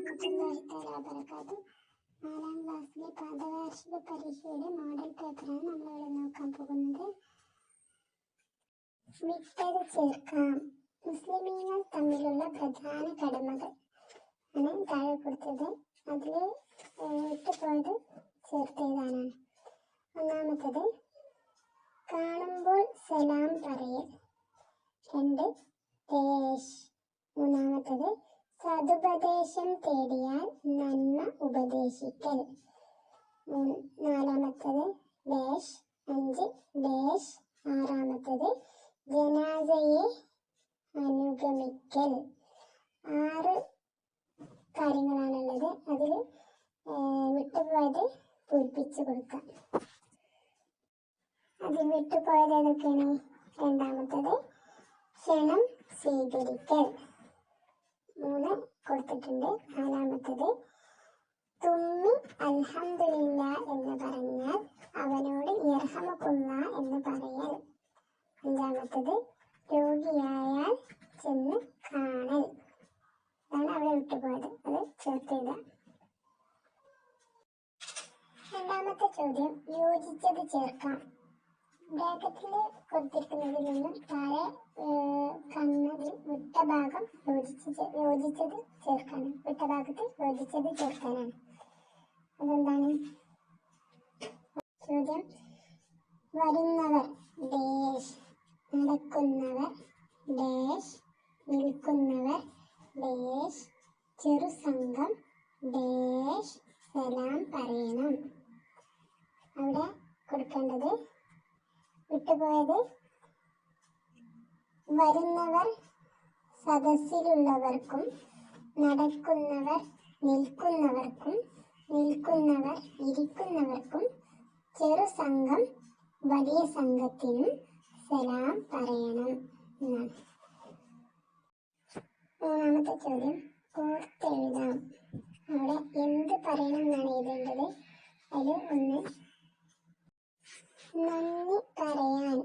വബറകാതുഹു നാലാം ക്ലാസ്സിലെ പാദവാർഷിക പരീക്ഷയുടെ മോഡൽ പേപ്പറാണ് നമ്മളിവിടെ നോക്കാൻ പോകുന്നത്. വിട്ടത് ചേർക്കാം. മുസ്ലിമീങ്ങൾ തമ്മിലുള്ള പ്രധാന കടമകൾ. ആണ് താഴെ കൊടുത്തത്. അതിൽ വിട്ടുപോയത് ചേർത്തേതാണ്. ഒന്നാമത്തത് കാണുമ്പോൾ സലാം പറയൽ. രണ്ട് ദേശ്. മൂന്നാമത്തത് സതുപദേശം തേടിയാൽ നന്മ ഉപദേശിക്കൽ. നാലാമത്തത് ഡേഷ് അഞ്ച് ഡേഷ് ആറാമത്തത് ജനാസയെ അനുഗമിക്കൽ. ആറ് കാര്യങ്ങളാണുള്ളത്. അതിൽ വിട്ടുപോയത് പൂരിപ്പിച്ചു കൊടുക്കാം അതിൽ വിട്ടുപോയത് ഏതൊക്കെയാണ്? രണ്ടാമത്തത് ക്ഷണം സ്വീകരിക്കൽ. മൂന്ന് കൊടുത്തിട്ടുണ്ട്. നാലാമത്തത് തുമ്മി അൽഹംദുലില്ല എന്ന് പറഞ്ഞാൽ അവനോട് ഇർഹമക്കുന്ന എന്ന് പറയൽ. അഞ്ചാമത്തത് രോഗിയായാൽ ചെന്ന് കാണൽ അതാണ് അവിടെ വിട്ടുപോയത്. അത് ചേർത്തിടുക രണ്ടാമത്തെ ചോദ്യം യോജിച്ചത് ചേർക്കാം ബ്രാക്കറ്റിൽ കൊടുത്തിരിക്കുന്നതിൽ നിന്നും താഴെ ഏഹ്, കണ്ണതിൽ വിട്ട ഭാഗം യോജിച്ച് യോജിച്ചത് ചേർക്കാനാണ്. വിട്ട ഭാഗത്ത് യോജിച്ചത് ചേർക്കാനാണ്. അതെന്താണ്? ചോദ്യം. വരുന്നവർ ഡേഷ് നടക്കുന്നവർ ഡേഷ് നിൽക്കുന്നവർ ഡേഷ് ചെറുസംഘം ഡേഷ് സലാം പറയണം. അവിടെ കൊടുക്കേണ്ടത് വിട്ടുപോയത്. വരുന്നവർ സദസ്സിലുള്ളവർക്കും നടക്കുന്നവർ നിൽക്കുന്നവർക്കും നിൽക്കുന്നവർ ഇരിക്കുന്നവർക്കും ചെറു സംഘം വലിയ സംഘത്തിനും സലാം പറയണം എന്നാണ്. മൂന്നാമത്തെ ചോദ്യം ഓർത്തെഴുതാം അവിടെ എന്ത് പറയണം എന്നാണ് എഴുതേണ്ടത് അതിൽ ഒന്ന് നന്ദി പറയാൻ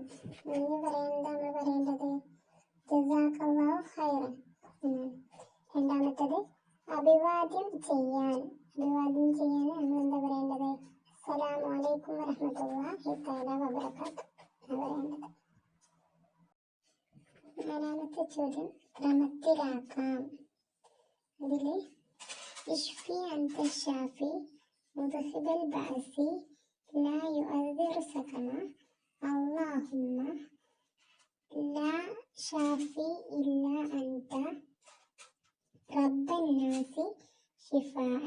നന്ദി പറയാൻ എന്താ നമ്മൾ പറയേണ്ടത് ജസാഖല്ലാഹു ഖൈറൻ എന്നാണ് രണ്ടാമത്തത് അഭിവാദ്യം ചെയ്യാൻ അഭിവാദ്യം ചെയ്യാൻ നമ്മൾ എന്താ പറയേണ്ടത്? അസ്സലാമു അലൈക്കും വറഹമത്തുള്ളാഹി തആല വബറകാത്തു പറയേണ്ടത് നാലാമത്തെ ചോദ്യം ക്രമത്തിലാക്കാം. അതിൽ ഇഷ്ഫി അന്ത ഷാഫി മുദഹിബൽ ബാസി ലാ യുഅദിർ സകമ അല്ലാഹുമ്മ ലാ ഷാഫി ഇല്ല അന്ത റബ്ബന്നാസി الناس شفاء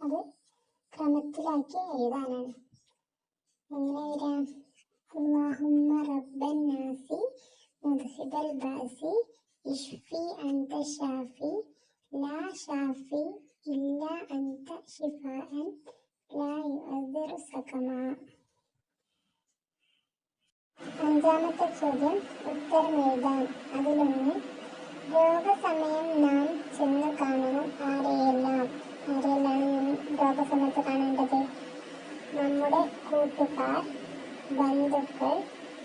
അത് ക്രമത്തിലാക്കി എഴുതാനാണ് എങ്ങനെ എഴുതാം اللهم رب الناس مذهب البأس اشفي أنت الشافي لا شافي إلا أنت شفاء لا يؤذر سقما അഞ്ചാമത്തെ ചോദ്യം ഉത്തരം എഴുതാം അതിലൊന്ന് രോഗസമയം നാം ചെന്ന് കാണണം ആരെയെല്ലാം? ആരെയെല്ലാം രോഗസമയത്ത് കാണേണ്ടത്? നമ്മുടെ കൂട്ടുകാർ ബന്ധുക്കൾ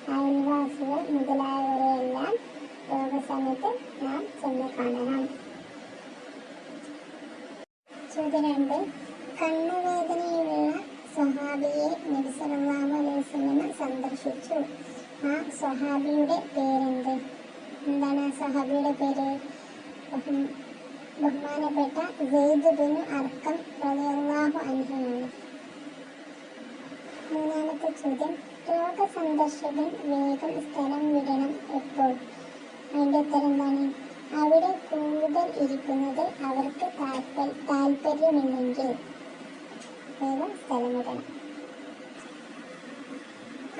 അയൽവാസികൾ മുതലായവരെയെല്ലാം രോഗസമയത്ത് നാം ചെന്ന് കാണണം. ചോദ്യം രണ്ട്. കണ്ണുവേദനയുള്ള സ്വഹാബിയെ നബി അലൈഹി സന്ദർശിച്ചു. ആ സഹാബിയുടെ പേരെന്ത് സ്വഹാബിയുടെ പേര് ബഹുമാനപ്പെട്ട സെയ്ദ് ബിൻ അർക്കം റളിയല്ലാഹു അൻഹുവാണ്. മൂന്നാമത്തെ ചോദ്യം രോഗസന്ദർശകൻ വേഗം സ്ഥലം വിടണം എപ്പോൾ? അതിന്റെ ഉത്തരം എന്താണ്? അവിടെ കൂടുതൽ ഇരിക്കുന്നത് അവർക്ക് താല്പ- താല്പര്യമില്ലെങ്കിൽ വേഗം സ്ഥലം വിടണം.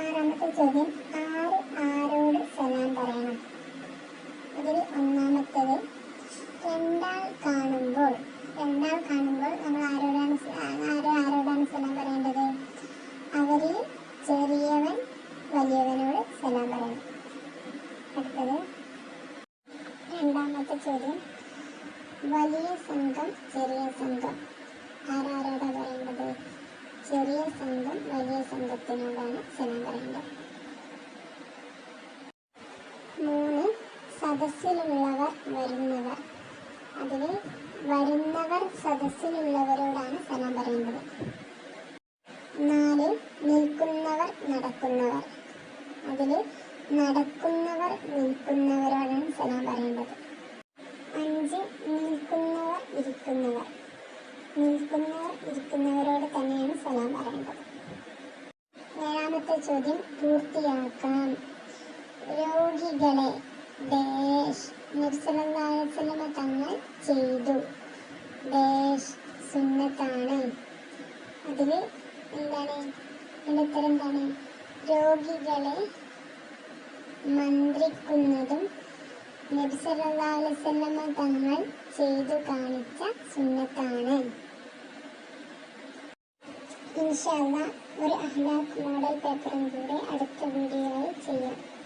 ആറാമത്തെ ചോദ്യം ആര് ആരോട് സലാം പറയണം? ഇതിൽ ഒന്നാമത്തത് രണ്ടാൾ കാണുമ്പോൾ രണ്ടാൾ കാണുമ്പോൾ നമ്മൾ ആരോടാണ് ആരോ ആരോടാണ് സലാം പറയേണ്ടത്? അവരിൽ ചെറിയവൻ വലിയവനോട് സലാം പറയണം. അടുത്തത് രണ്ടാമത്തെ ചോദ്യം. വലിയ സംഘം ചെറിയ സംഘം. ആരാരോടാ പറയേണ്ടത്? ചെറിയ സംഘം വലിയ സംഘത്തിനോടാണ് സലാം പറയേണ്ടത് മൂന്ന് സദസ്സിലുള്ളവർ വരുന്നവർ. അതിൽ വരുന്നവർ സദസ്സിലുള്ളവരോടാണ് സലാം പറയുന്നത്. നാല് നിൽക്കുന്നവർ നടക്കുന്നവർ. അതിൽ നടക്കുന്നവർ നിൽക്കുന്നവരോടാണ് സലാം പറയേണ്ടത് അഞ്ച് നിൽക്കുന്നവർ ഇരിക്കുന്നവർ. നിൽക്കുന്നവർ ഇരിക്കുന്നവരോട് തന്നെയാണ് സലാം പറയേണ്ടത് ഏഴാമത്തെ ചോദ്യം പൂർത്തിയാക്കാം. രോഗികളെ ഡേഷ് സിനിമ തങ്ങൾ ചെയ്തു ഡേഷ് സുന്നത്താണ് അതിൽ എന്താണ്? ഇടത്തരം എന്താണ് രോഗികളെ മന്ത്രിക്കുന്നതും നബ്സല്ലാസ്വല്ലമ തങ്ങൾ ചെയ്തു കാണിച്ച സുന്നത്താണ്. ഇൻഷാല്ല ഒരു അഹ്ലാഖ് മോഡൽ പേപ്പറും കൂടെ അടുത്ത വീഡിയോയിൽ ചെയ്യാം.